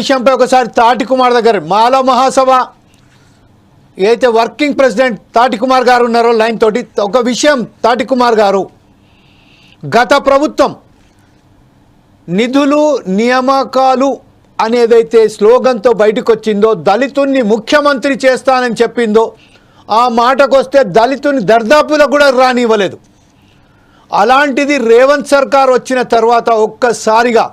విషయంపై ఒకసారి తాటి కుమార్ దగ్గర మాల మహాసభ. ఏదైతే వర్కింగ్ ప్రెసిడెంట్ తాటి కుమార్ గారు ఉన్నారో లైన్ తోటి ఒక విషయం తాటి కుమార్ గారు. గత ప్రభుత్వం నిధులు నియామకాలు అనేదైతే స్లోగన్తో బయటకు వచ్చిందో దళితుణ్ణి ముఖ్యమంత్రి చేస్తానని చెప్పిందో ఆ మాటకు వస్తే దళితుని దర్దాపులకు కూడా రానివ్వలేదు. అలాంటిది రేవంత్ సర్కార్ వచ్చిన తర్వాత ఒక్కసారిగా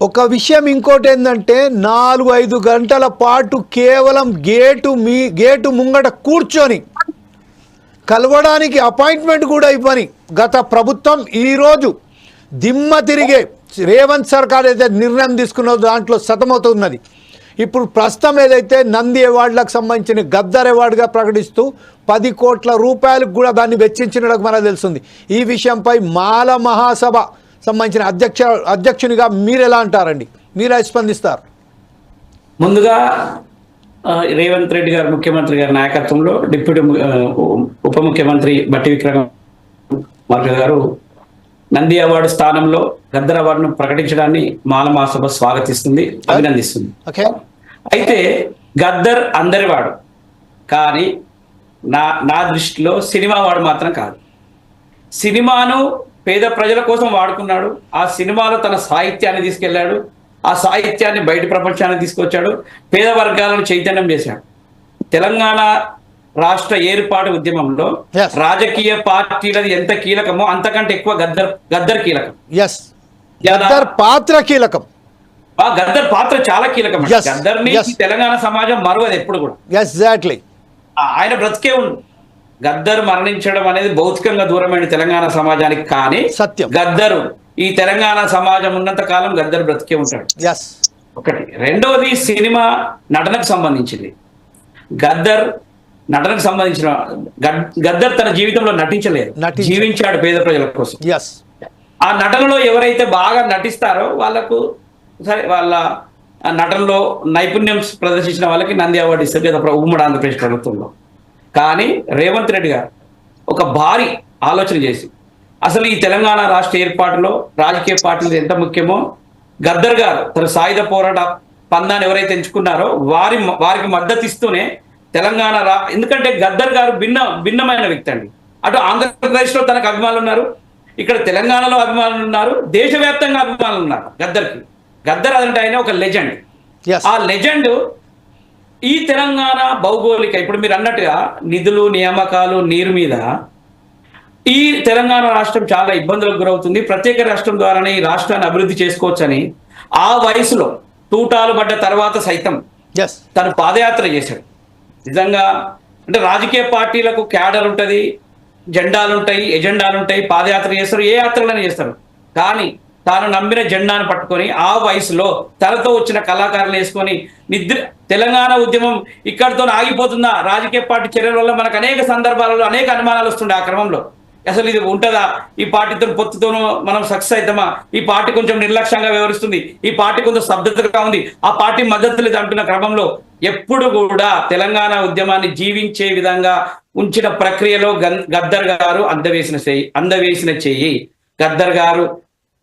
ఒక విషయం ఇంకోటి ఏంటంటే నాలుగు ఐదు గంటల పాటు కేవలం గేటు మీ గేటు ముంగట కూర్చొని కలవడానికి అపాయింట్మెంట్ కూడా ఇవ్వని గత ప్రభుత్వం ఈరోజు దిమ్మ తిరిగే రేవంత్ సర్కార్ ఏదైతే నిర్ణయం తీసుకున్న దాంట్లో సతమవుతున్నది. ఇప్పుడు ప్రస్తుతం ఏదైతే నంది అవార్డులకు సంబంధించిన గద్దర్ అవార్డుగా ప్రకటిస్తూ పది కోట్ల రూపాయలకు కూడా దాన్ని వెచ్చించినట్టు మనకు తెలుస్తుంది. ఈ విషయంపై మాల మహాసభ సంబంధించిన అధ్యక్ష అధ్యక్షునిగా మీరు ఎలా అంటారండి? మీరు స్పందిస్తారు? ముందుగా రేవంత్ రెడ్డి గారు ముఖ్యమంత్రి గారి నాయకత్వంలో డిప్యూటీ ఉప ముఖ్యమంత్రి బట్టి విక్రమార్క గారు నంది అవార్డు స్థానంలో గద్దర్ అవార్డును ప్రకటించడాన్ని మాల మహాసభ స్వాగతిస్తుంది అభినందిస్తుంది. ఓకే. అయితే గద్దర్ అందరివాడు కానీ నా నా దృష్టిలో సినిమా వాడు మాత్రం కాదు. సినిమాను పేద ప్రజల కోసం వాడుకున్నాడు. ఆ సినిమాలో తన సాహిత్యాన్ని తీసుకెళ్ళాడు ఆ సాహిత్యాన్ని బయట ప్రపంచానికి తీసుకొచ్చాడు. పేద వర్గాలను చైతన్యం చేశాడు. తెలంగాణ రాష్ట్ర ఏర్పాటు ఉద్యమంలో. రాజకీయ పార్టీలది ఎంత కీలకమో అంతకంటే ఎక్కువ గద్దర్ గద్దర్ కీలకం. గద్దర్ పాత్ర కీలకం. ఆ గద్దర్ పాత్ర చాలా కీలకం. గద్దర్ని తెలంగాణ సమాజం మరవదు ఎప్పుడు కూడా. ఎగ్జాక్ట్లీ ఆయన బ్రతికే ఉండు. గద్దరు మరణించడం అనేది భౌతికంగా దూరమైన తెలంగాణ సమాజానికి కానీ సత్యం. గద్దరు ఈ తెలంగాణ సమాజం ఉన్నంత కాలం గద్దరు బ్రతికే ఉంటాడు. ఒకటి. రెండవది సినిమా నటనకు సంబంధించింది. గద్దర్ నటనకు సంబంధించిన గద్- గద్దర్ తన జీవితంలో నటించలేదు. నటించ- జీవించాడు పేద ప్రజల కోసం. ఆ నటనలో ఎవరైతే బాగా నటిస్తారో వాళ్ళకు సరే వాళ్ళ నటనలో నైపుణ్యం ప్రదర్శించిన వాళ్ళకి నంది అవార్డు ఇస్తారు. ఉమ్మడి ఆంధ్రప్రదేశ్ ప్రభుత్వంలో. కానీ రేవంత్ రెడ్డి గారు ఒక భారీ ఆలోచన చేసి అసలు ఈ తెలంగాణ రాష్ట్ర ఏర్పాటులో రాజకీయ పార్టీలు ఎంత ముఖ్యమో గద్దర్ గారు తన సాయుధ పోరాట పందాన్ని ఎవరైతే ఎంచుకున్నారో వారి వారికి మద్దతు ఇస్తూనే తెలంగాణ రా ఎందుకంటే గద్దర్ గారు భిన్న భిన్నమైన వ్యక్తి అండి. అటు ఆంధ్రప్రదేశ్లో తనకు అభిమానులు ఉన్నారు ఇక్కడ తెలంగాణలో అభిమానులు ఉన్నారు దేశవ్యాప్తంగా అభిమానులు ఉన్నారు గద్దర్కి. గద్దర్ అదంటే ఆయన ఒక లెజెండ్. ఆ లెజెండ్ ఈ తెలంగాణ భౌగోళిక ఇప్పుడు మీరు అన్నట్టుగా నిధులు నియామకాలు నీరు మీద ఈ తెలంగాణ రాష్ట్రం చాలా ఇబ్బందులకు గురవుతుంది. ప్రత్యేక రాష్ట్రం ద్వారానే ఈ రాష్ట్రాన్ని అభివృద్ధి చేసుకోవచ్చని ఆ వయసులో తూటాలు పడ్డ తర్వాత సైతం తను పాదయాత్ర చేశాడు. నిజంగా అంటే రాజకీయ పార్టీలకు క్యాడర్ ఉంటుంది జెండాలు ఉంటాయి ఎజెండాలు ఉంటాయి పాదయాత్ర చేస్తారు ఏ యాత్రలైనా చేస్తారు. కానీ తాను నమ్మిన జెండాను పట్టుకొని ఆ వయసులో తనతో వచ్చిన కళాకారులు వేసుకొని నిద్ర తెలంగాణ ఉద్యమం ఇక్కడితో ఆగిపోతుందా? రాజకీయ పార్టీ చర్యల వల్ల మనకు అనేక సందర్భాలలో అనేక అనుమానాలు వస్తుండే ఆ క్రమంలో. అసలు ఇది ఉంటుందా? ఈ పార్టీతో పొత్తుతోనూ మనం సక్సెస్ అవుతామా? ఈ పార్టీ కొంచెం నిర్లక్ష్యంగా వ్యవహరిస్తుంది. ఈ పార్టీ కొంచెం స్తబ్దతగా ఉంది. ఆ పార్టీ మద్దతు లేదు అంటున్న క్రమంలో ఎప్పుడు కూడా తెలంగాణ ఉద్యమాన్ని జీవించే విధంగా ఉంచిన ప్రక్రియలో గన్- గద్దర్ గారు అందవేసిన చెయ్యి అందవేసిన చెయ్యి గద్దర్ గారు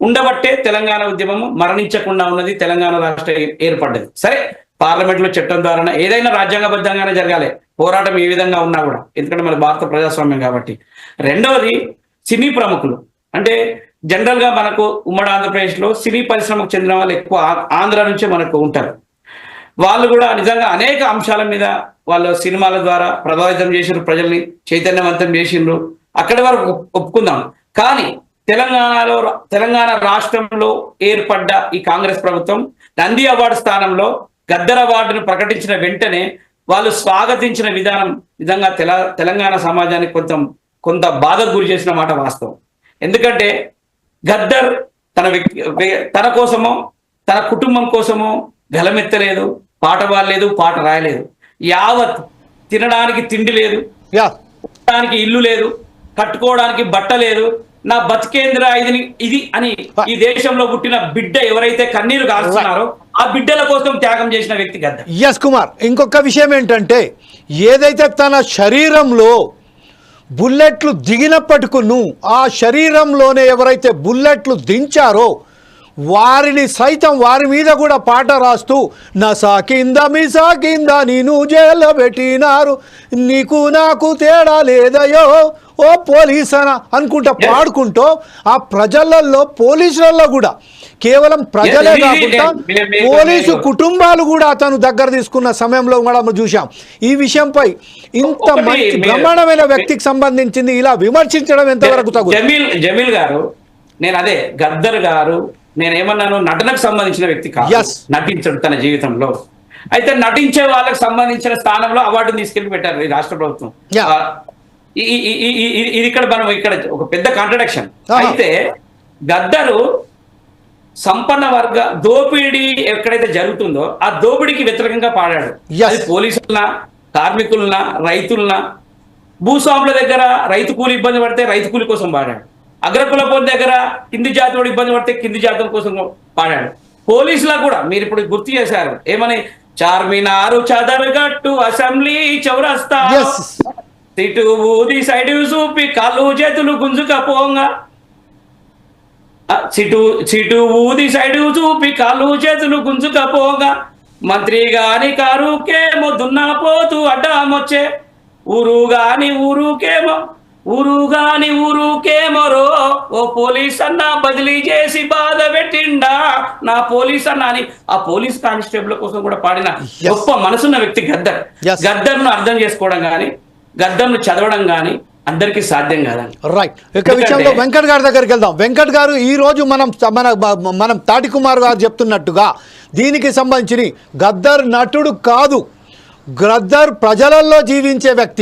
ఉండబట్టే తెలంగాణ ఉద్యమము మరణించకుండా ఉన్నది తెలంగాణ రాష్ట్ర ఏర్పడ్డది. సరే పార్లమెంట్లో చట్టం ద్వారా ఏదైనా రాజ్యాంగబద్ధంగానే జరగాలి. పోరాటం ఏ విధంగా ఉన్నా కూడా. ఎందుకంటే మన భారత ప్రజాస్వామ్యం కాబట్టి. రెండవది సినీ ప్రముఖులు. అంటే జనరల్గా మనకు ఉమ్మడి ఆంధ్రప్రదేశ్లో సినీ పరిశ్రమకు చెందిన వాళ్ళు ఎక్కువ ఆంధ్ర నుంచే మనకు ఉంటారు. వాళ్ళు కూడా నిజంగా అనేక అంశాల మీద వాళ్ళు సినిమాల ద్వారా ప్రభావితం చేసిన ప్రజల్ని చైతన్యవంతం చేసిండ్రు. అక్కడి వరకు ఒప్పుకుందాం. కానీ తెలంగాణలో తెలంగాణ రాష్ట్రంలో ఏర్పడ్డ ఈ కాంగ్రెస్ ప్రభుత్వం నంది అవార్డు స్థానంలో గద్దర్ అవార్డును ప్రకటించిన వెంటనే వాళ్ళు స్వాగతించిన విధానం నిజంగా తెల తెలంగాణ సమాజానికి కొంచెం కొంత బాధకు గురి చేసిన మాట వాస్తవం. ఎందుకంటే గద్దర్ తన వ్యక్తి తన కోసమో తన కుటుంబం కోసమో గలమెత్తలేదు పాట పాడలేదు పాట రాయలేదు. యావత్ తినడానికి తిండి లేదు ఇల్లు లేదు కట్టుకోవడానికి బట్ట లేదు నా బతికేంద్ర ఇదిని ఇది అని ఈ దేశంలో పుట్టిన బిడ్డ ఎవరైతే కన్నీరు కారుస్తున్నారో ఆ బిడ్డల కోసం త్యాగం చేసిన వ్యక్తి గద్దర్ ఎస్ కుమార్ ఇంకొక విషయం ఏంటంటే ఏదైతే తన శరీరంలో బుల్లెట్లు దిగినప్పటికును ఆ శరీరంలోనే ఎవరైతే బుల్లెట్లు దించారో వారిని సైతం వారి మీద కూడా పాట రాస్తూ నా సాకింద మీ సాకింద నేను జైల్లో పెట్టినారు. నీకు నాకు తేడా లేదయో ఓ పోలీస్ అన అనుకుంటా పాడుకుంటూ ఆ ప్రజలలో పోలీసులలో కూడా కేవలం ప్రజలే కాకుండా పోలీసు కుటుంబాలు కూడా అతను దగ్గర తీసుకున్న సమయంలో కూడా మనం చూశాం. ఈ విషయంపై ఇంత మంచి బ్రహ్మాండమైన వ్యక్తికి సంబంధించింది ఇలా విమర్శించడం ఎంతవరకు తగు జమీల్ జమీల్ గారు నేను అదే గద్దర్ గారు నేను ఏమన్నాను నటనకు సంబంధించిన వ్యక్తి కాదు. నటించడు తన జీవితంలో. అయితే నటించే వాళ్ళకి సంబంధించిన స్థానంలో అవార్డుని తీసుకెళ్ళి పెట్టారు ఈ రాష్ట్ర ప్రభుత్వం. ఇది ఇక్కడ మనం ఇక్కడ ఒక పెద్ద కాంట్రడక్షన్ ఆహా. అయితే గద్దరు సంపన్న వర్గ దోపిడీ ఎక్కడైతే జరుగుతుందో ఆ దోపిడీకి వ్యతిరేకంగా పాడాడు. అది పోలీసులనా కార్మికులనా రైతులనా? భూస్వాముల దగ్గర రైతు కూలి ఇబ్బంది పడితే రైతు కూలి కోసం పాడాడు. అగ్రకులపోని దగ్గర కింది జాతి ఇబ్బంది పడితే కింది జాతుల కోసం పాడాడు. పోలీసులకు కూడా మీరు ఇప్పుడు గుర్తు చేశారు. ఏమని? చార్మినారు చదరగట్టు అసెంబ్లీ చౌరస్తా. ఇటు ఊది సైడ్ చూపి కాళ్ళు చేతులు గుంజుకపోంగా సిటు సిటు ఊది సైడు చూపి కాళ్ళు చేతులు గుంజుకపోగా మంత్రి గాని కారుకేమో దున్నపోతూ అడ్డామొచ్చే. ఊరు గాని ఊరుకేమో ఊరు గాని ఊరుకేమరో ఓ పోలీస్ అన్న బదిలీ చేసి బాధ పెట్టిండా. నా పోలీస్ అన్న అని ఆ పోలీస్ కానిస్టేబుల్ కోసం కూడా పాడిన. గొప్ప మనసున్న వ్యక్తి గద్దర్. గద్దర్ను అర్థం చేసుకోవడం గాని గద్దర్ను చదవడం గాని అందరికీ సాధ్యం కాదండి. రైట్ ఇక విషయంలో వెంకట్ గారి దగ్గరికి వెళ్దాం. వెంకట్ గారు ఈ రోజు మనం మన మనం తాటి కుమార్ గారు చెప్తున్నట్టుగా దీనికి సంబంధించి గద్దర్ నటుడు కాదు. గద్దర్ ప్రజలలో జీవించే వ్యక్తి.